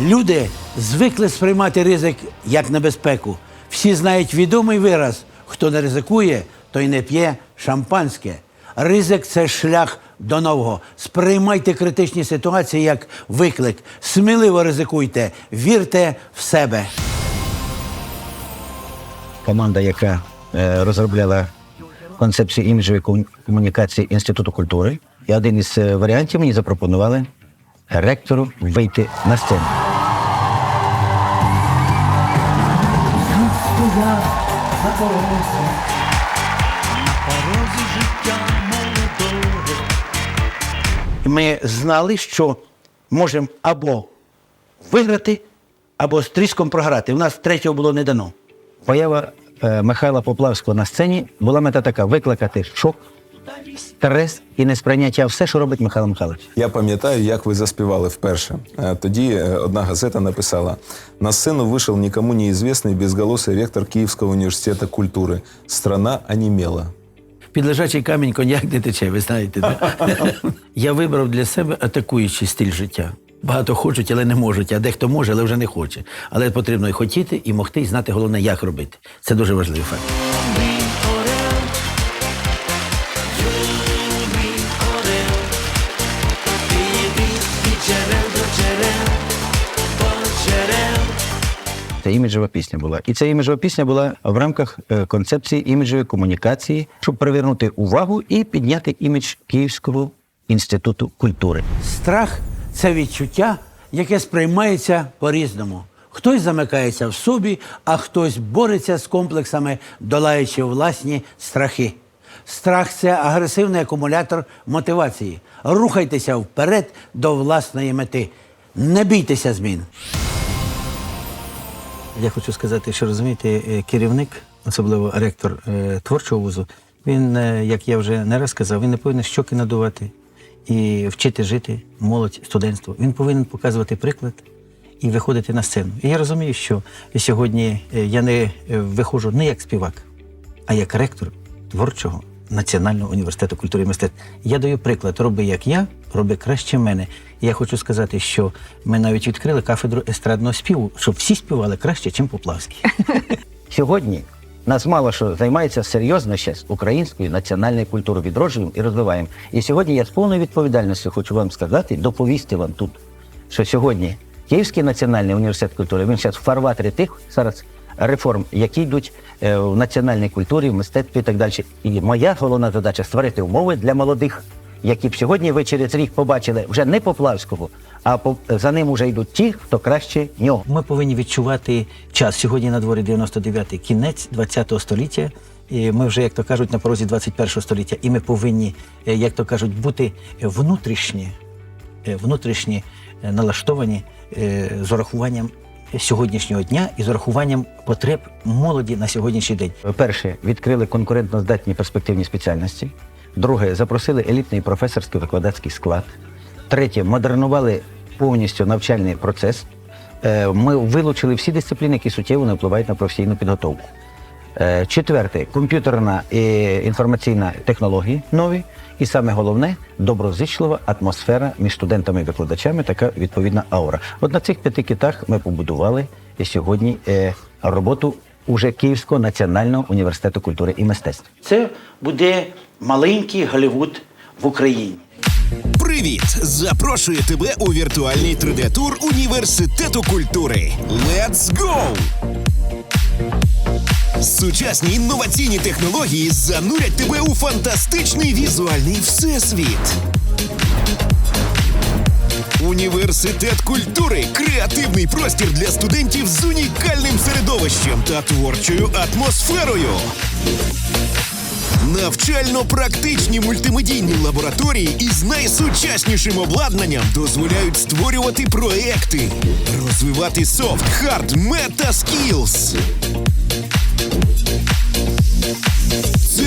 Люди звикли сприймати ризик як небезпеку. Всі знають відомий вираз: хто не ризикує, той не п'є шампанське. Ризик це шлях до нового. Сприймайте критичні ситуації як виклик. Сміливо ризикуйте, вірте в себе. команда, яка е, розробляла концепцію іміджової комунікації Інституту культури. І один із е, варіантів мені запропонували ректору вийти на сцену. І Ми знали, що можемо або виграти, або з тріском програти. У нас третього було не дано. Поява е, Михайла Поплавського на сцені була мета така: викликати шок, стрес і несприйняття все, що робить Михайло Михайлович. Я пам'ятаю, як ви заспівали вперше. Е, Тоді е, одна газета написала: на сцену вийшов нікому неізвісний безголосий ректор Київського університету культури. Страна онімела. Під лежачий камінь коньяк не тече, ви знаєте. Да? Я вибрав для себе атакуючий стиль життя. Багато хочуть, але не можуть, а дехто може, але вже не хоче. Але потрібно і хотіти, і могти, і знати головне, як робити. Це дуже важливий факт. Це іміджова пісня була. І ця іміджова пісня була в рамках е, концепції іміджової комунікації, щоб привернути увагу і підняти імідж Київського інституту культури. Страх це відчуття, яке сприймається по-різному. Хтось замикається в собі, а хтось бореться з комплексами, долаючи власні страхи. Страх це агресивний акумулятор мотивації. Рухайтеся вперед до власної мети. Не бійтеся змін. Я хочу сказати, що розумієте, е, керівник, особливо ректор е, творчого вузу, він, е, як я вже не раз сказав, він не повинен щоки надувати і вчити жити молодь, студентство. Він повинен показувати приклад і виходити на сцену. І я розумію, що сьогодні я не виходжу не як співак, а як ректор творчого національного університету культури і мистецтв. Я даю приклад, роби як я, роби краще мене. І я хочу сказати, що ми навіть відкрили кафедру естрадного співу, щоб всі співали краще, ніж Поплавський. Сьогодні нас мало що займається серйозно ще з українською національною культурою, відроджуємо і розвиваємо. І сьогодні я з повною відповідальністю хочу вам сказати, доповісти вам тут, що сьогодні Київський національний університет культури він зараз в фарватері тих зараз реформ, які йдуть е, в національній культурі, в мистецтві і так далі. І моя головна задача створити умови для молодих. Які б сьогодні ви через рік побачили вже не Поплавського, а по, за ним вже йдуть ті, хто краще нього. Ми повинні відчувати час. Сьогодні на дворі 99-й, кінець 20-го століття. І ми вже, як то кажуть, на порозі 21-го століття. І ми повинні, е, як то кажуть, бути внутрішні, е, внутрішні е, налаштовані з урахуванням сьогоднішнього дня і з урахуванням потреб молоді на сьогоднішній день. Перше, відкрили конкурентно-здатні перспективні спеціальності. Друге, запросили елітний професорський викладацький склад. Третє, модернували повністю навчальний процес. Е, Ми вилучили всі дисципліни, які суттєво не впливають на професійну підготовку. Е, Четверте, комп'ютерна і інформаційна технології нові. І саме головне доброзичлива атмосфера між студентами і викладачами, така відповідна аура. От на цих п'яти китах ми побудували сьогодні е, роботу уже Київського національного університету культури і мистецтв. Це буде маленький Голлівуд в Україні. Привіт! Запрошую тебе у віртуальний 3D-тур університету культури. Let's go! Сучасні інноваційні технології занурять тебе у фантастичний візуальний всесвіт. Університет культури креативний простір для студентів з унікальним середовищем та творчою атмосферою. Навчально-практичні мультимедійні лабораторії із найсучаснішим обладнанням дозволяють створювати проекти, розвивати софт, хард, мета скілз.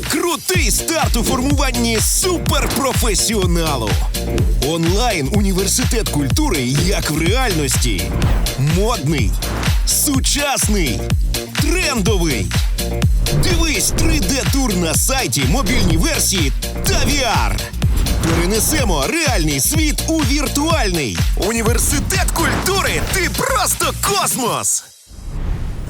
Крутий старт у формуванні суперпрофесіоналу. Онлайн університет культури як в реальності. Модний, сучасний, трендовий. Дивись 3D-тур на сайті, мобільній версії та VR. Перенесемо реальний світ у віртуальний. Університет культури. Ти просто космос.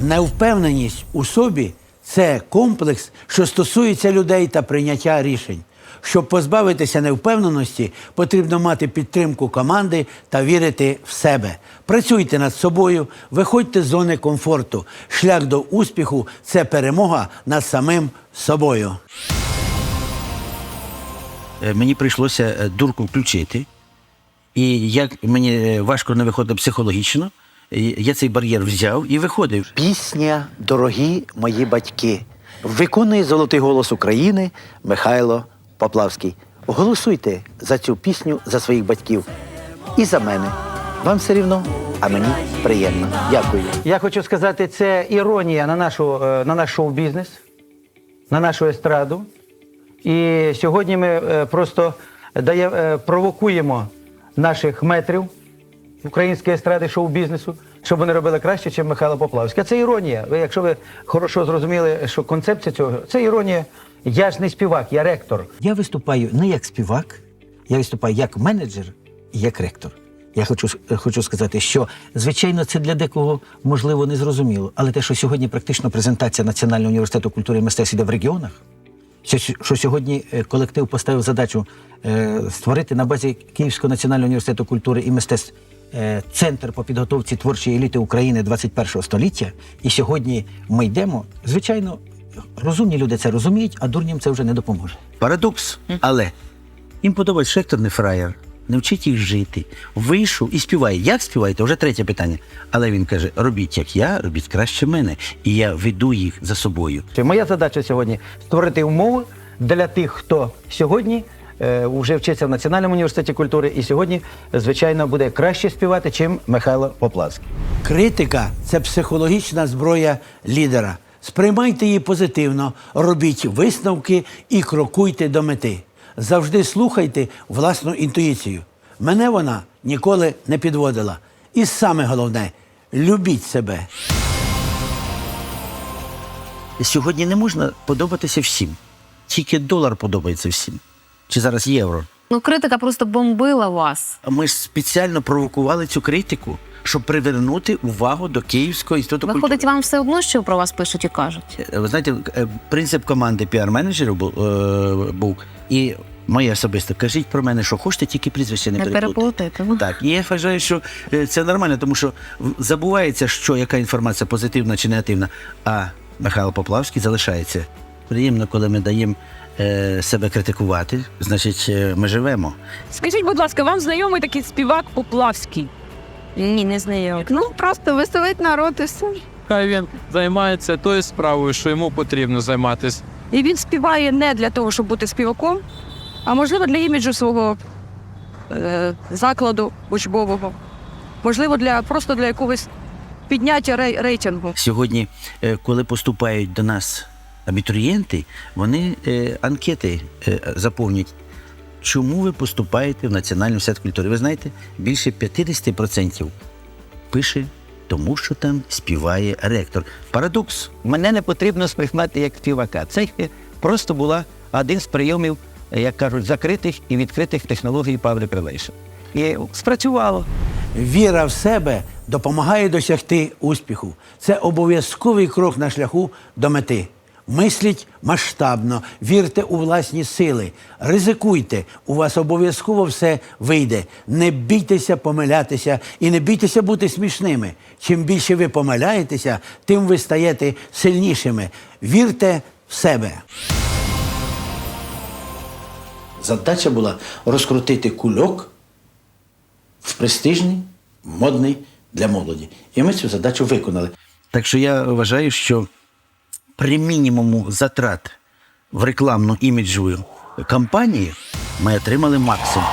Невпевненість у собі це комплекс, що стосується людей та прийняття рішень. Щоб позбавитися невпевненості, потрібно мати підтримку команди та вірити в себе. Працюйте над собою, виходьте з зони комфорту. Шлях до успіху це перемога над самим собою. Е, Мені прийшлося е, дурку включити. І як мені е, важко не виходить психологічно, я цей бар'єр взяв і виходив. Пісня Дорогі мої батьки виконує золотий голос України Михайло Поплавський. Голосуйте за цю пісню за своїх батьків і за мене. Вам все рівно, а мені приємно. Дякую. Я хочу сказати, це іронія на, нашу, е, на наш шоу-бізнес, на нашу естраду. І сьогодні ми е, просто дає, е, провокуємо наших метрів української естради шоу-бізнесу, щоб вони робили краще, ніж Михайло Поплавський. А це іронія. Ви, якщо ви хорошо зрозуміли, що концепція цього, це іронія. Я ж не співак, я ректор. Я виступаю не як співак, я виступаю як менеджер і як ректор. Я хочу, хочу сказати, що звичайно це для декого можливо не зрозуміло, але те, що сьогодні практично презентація Національного університету культури і мистецтв іде в регіонах, що, що сьогодні е, колектив поставив задачу е, створити на базі Київського національного університету культури і мистецтв центр по підготовці творчої еліти України 21 століття. І сьогодні ми йдемо. Звичайно, розумні люди це розуміють, а дурнім це вже не допоможе. Парадокс. Але їм подобається, що не фраєр. Не вчить їх жити. Вийшов і співає. Як співаєте? Вже третє питання. Але він каже: робіть як я, робіть краще мене. І я веду їх за собою. Моя задача сьогодні створити умови для тих, хто сьогодні е, вже вчиться в Національному університеті культури, і сьогодні, звичайно, буде краще співати, чим Михайло Поплавський. Критика це психологічна зброя лідера. Сприймайте її позитивно, робіть висновки і крокуйте до мети. Завжди слухайте власну інтуїцію. Мене вона ніколи не підводила. І саме головне любіть себе. Сьогодні не можна подобатися всім. Тільки долар подобається всім. Чи зараз євро? Ну, критика просто бомбила вас. Ми ж спеціально провокували цю критику, щоб привернути увагу до Київського інституту культури. Виходить, вам все одно, що про вас пишуть і кажуть. Е, Ви знаєте, е, принцип команди піар-менеджерів був, е, був і моє особисто. Кажіть про мене, що хочете, тільки прізвище не, Не переплутайте. Ну. Так, і я вважаю, що е, це нормально, тому що забувається, що яка інформація позитивна чи негативна, а Михайло Поплавський залишається. Приємно, коли ми даємо себе критикувати, значить, е, ми живемо. Скажіть, будь ласка, вам знайомий такий співак Поплавський? Ні, не знайомі. Ну, просто веселить народ і все. Хай він займається тою справою, що йому потрібно займатися. І він співає не для того, щоб бути співаком, а можливо для іміджу свого е, закладу учбового. Можливо, для просто для якогось підняття рей- рейтингу. Сьогодні, е, коли поступають до нас абітурієнти, вони е, анкети е, заповнюють. Чому ви поступаєте в Національний університет культури? Ви знаєте, більше 50% пише, тому що там співає ректор. Парадокс. Мене не потрібно сприймати як співака. Це просто була один з прийомів, як кажуть, закритих і відкритих технологій Public Relation. І спрацювало. Віра в себе допомагає досягти успіху. Це обов'язковий крок на шляху до мети. Мисліть масштабно, вірте у власні сили, ризикуйте, у вас обов'язково все вийде. Не бійтеся помилятися і не бійтеся бути смішними. Чим більше ви помиляєтеся, тим ви стаєте сильнішими. Вірте в себе. Задача була розкрутити кульок в престижний, модний для молоді. І ми цю задачу виконали. Так що я вважаю, що при мінімуму затрат в рекламну іміджову кампанію ми отримали максимум.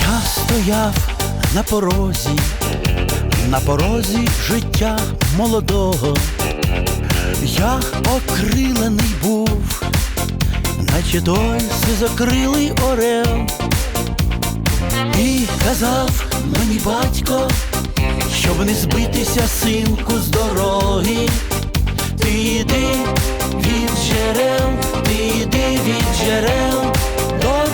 Я стояв на порозі, на порозі життя молодого. Я окрилений був, наче той сизокрилий орел. І казав мені батько, щоб не збитися синку з дороги. Ти йди від джерел, ти йди від джерел до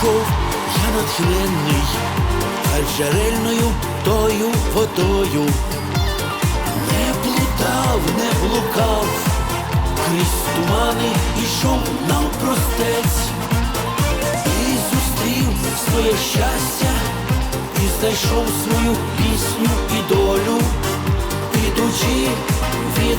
пішов я натхненний, джерельною тою водою. Не блудав, не блукав, крізь тумани ішов навпростець. І зустрів своє щастя, і знайшов свою пісню і долю, ідучи від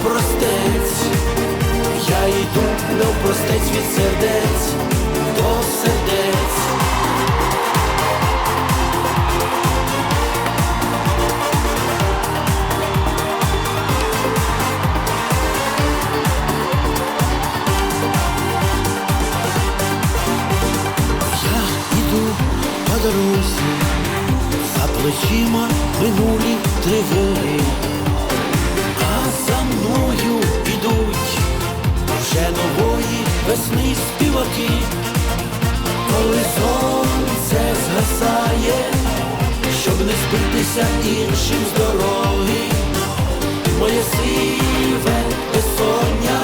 навпростець, я йду навпростець від сердець до сердець. Я іду по дорозі, за плечима минулі тривоги, за мною ідуть вже нової весни співаки, коли сонце згасає, щоб не збитися іншим з дороги, моє сиве безсоння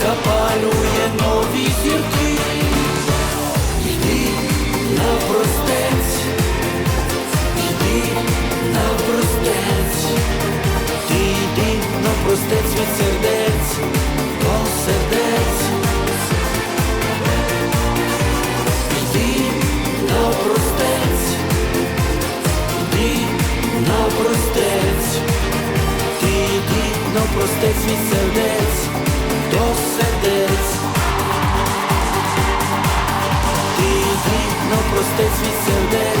запалює нові зірки. сердець від сердець, до сердець, йди на простець, йди на простець, ти йди на простець від сердець, простець від сердець.